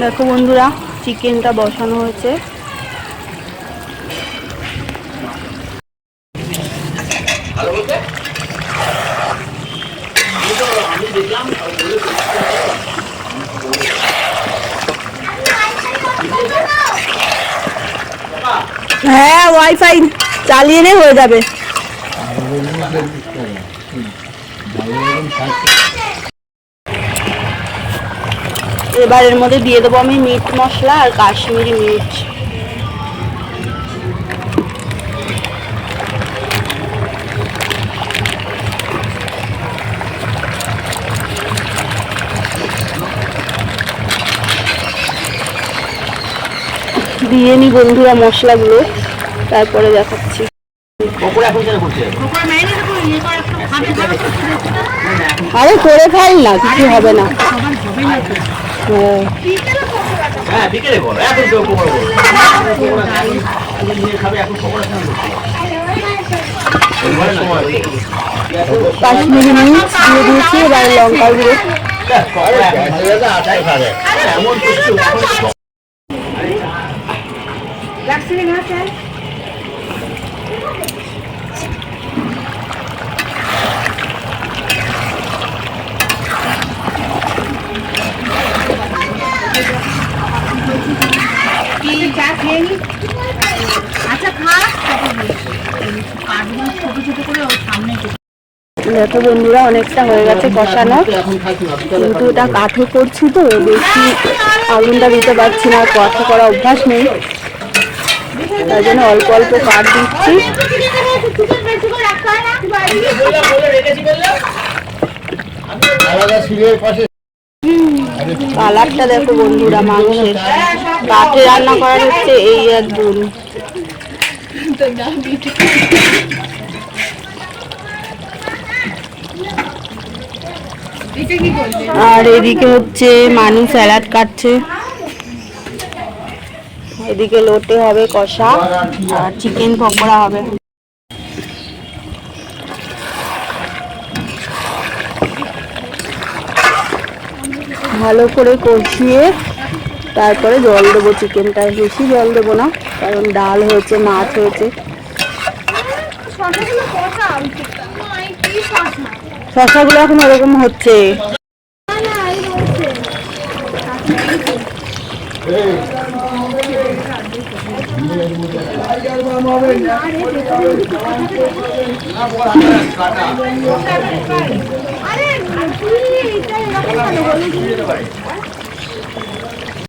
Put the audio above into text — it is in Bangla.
দেখো বন্ধুরা চিকেনটা বসানো হয়েছে। হ্যাঁ ওয়াইফাই চালিয়ে নে হয়ে যাবে। এবার এর মধ্যে দিয়ে দেবো আমি মিট মশলা আর কাশ্মীরি মিট দিয়ে নি বন্ধুরা মশলাগুলো, তারপরে দেখাচ্ছি। আরে করে খাই না, কিছু হবে না। হ্যাঁ হ্যাঁ বিকেলে এখন কেউ খাবে এখন কাশ্মীরি মির্চ দিয়ে দিয়েছি এবার লঙ্কার গুঁড়ো। এমন কিছু। ছোট ছোট করে সামনে দেখো বন্ধুরা অনেকটা হয়ে গেছে কষানো। কিন্তু এটা কাঠে করছি তো বেশি আগুনটা দিতে পারছি না কথা করা অভ্যাস নেই। তাই জন্য অল্প অল্প কাঠ দিচ্ছি। কালারটা দেখো বন্ধুরা, মাংসের। কাঠে রান্না করার হচ্ছে এই এক গুণ আর এদিকে হচ্ছে মানুষ স্যালাড কাটছে। এদিকে লোটে হবে কষা আর চিকেন পকোড়া হবে। ভালো করে কষিয়ে তারপরে জল দেবো চিকেনটায়। বেশি জল দেবো না কারণ ডাল হয়েছে মাছ হয়েছে। শশাগুলো এখন ওরকম হচ্ছে আরে